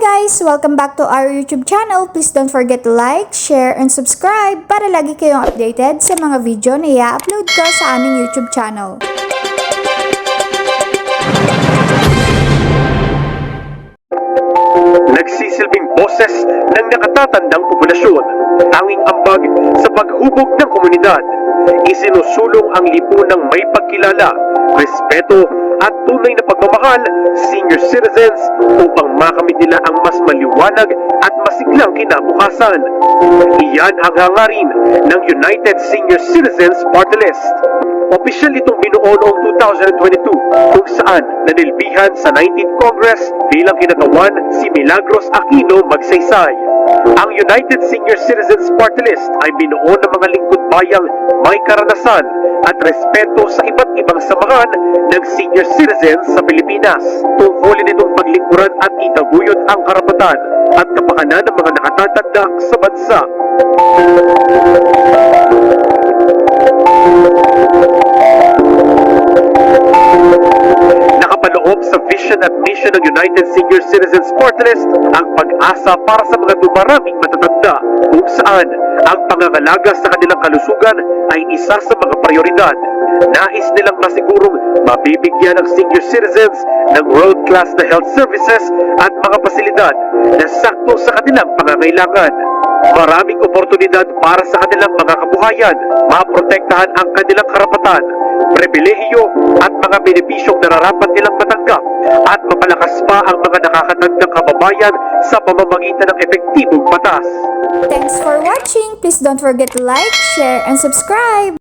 guys! Welcome back to our YouTube channel. Please don't forget to like, share, and subscribe para lagi kayong updated sa mga video na i-upload ko sa aming YouTube channel. nagsisilbing boses ng nakatatandang populasyon, tanging ambag sa paghubog ng komunidad. Isinusulong ang lipunang may pagkilala, respeto at tunay na pagmamahal senior citizens upang makamit nila ang mas maliwanag at masiglang kinabukasan. Iyan ang hangarin ng United Senior Citizens Party List. Opisyal itong binuo noong 2022 kung saan nanilbihan sa 19th Congress bilang kinatawan si Milagros Aquino Magsaysay. Ang United Senior Citizens Party List ay binuo ng mga lingkod bayang may karanasan at respeto sa iba't ibang samahan ng senior citizens sa Pilipinas. Tungkulin itong paglingkuran at itaguyod ang karapatan at kapakanan ng mga nakatatanda sa bansa. Nakapaloob sa vision at mission ng United Senior Citizens Party List ang pag-asa para sa mga dumaraming matatanda kung saan ang pangangalaga sa kanilang kalusugan ay isa sa mga prioridad. Nais nilang masigurong mabibigyan ng senior citizens ng world-class na health services at mga pasilidad na sakto sa kanilang pangangailangan. Maraming oportunidad para sa kanilang mga kabuhayan, maprotektahan ang kanilang karapatan, pribilehiyo at mga benepisyong nararapat nilang matanggap at mapalakas pa ang mga nakakatandang kababayan sa pamamagitan ng epektibong batas. Thanks for watching! Please don't forget to like, share, and subscribe!